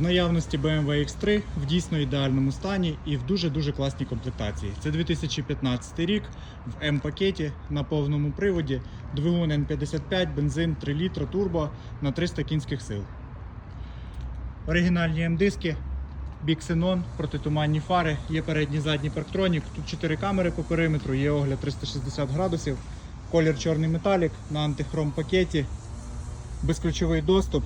В наявності BMW X3 в дійсно ідеальному стані і в дуже-дуже класній комплектації. Це 2015 рік в М-пакеті на повному приводі, двигун N55, бензин 3 літра турбо на 300 кінських сил. Оригінальні М-диски, біксенон, протитуманні фари, є передній задній парктронік, тут 4 камери по периметру, є огляд 360 градусів, колір чорний металік на антихром пакеті, безключовий доступ,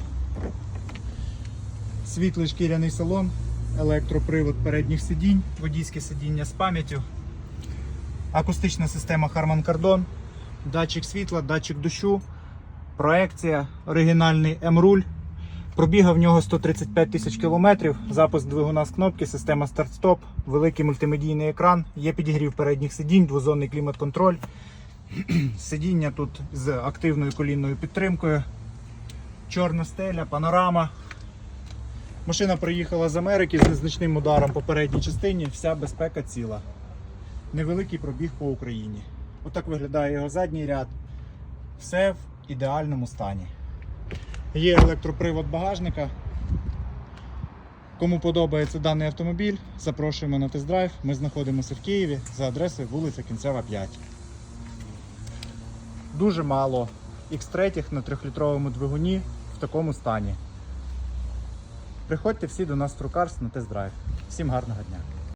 світлий шкіряний салон, електропривод передніх сидінь, водійське сидіння з пам'яттю, акустична система Harman Kardon, датчик світла, датчик дощу, проекція, оригінальний М-руль. Пробіга в нього 135 тисяч кілометрів, запуск двигуна з кнопки, система старт-стоп, великий мультимедійний екран, є підігрів передніх сидінь, двозонний клімат-контроль. Сидіння тут з активною колінною підтримкою, чорна стеля, панорама. Машина приїхала з Америки з незначним ударом по передній частині, вся безпека ціла. Невеликий пробіг по Україні. Отак виглядає його задній ряд. Все в ідеальному стані. Є електропривод багажника. Кому подобається даний автомобіль, запрошуємо на тест-драйв. Ми знаходимося в Києві за адресою вулиця Кінцева 5. Дуже мало X3 на 3-літровому двигуні в такому стані. Приходьте всі до нас в Трукарс на тест-драйв. Всім гарного дня!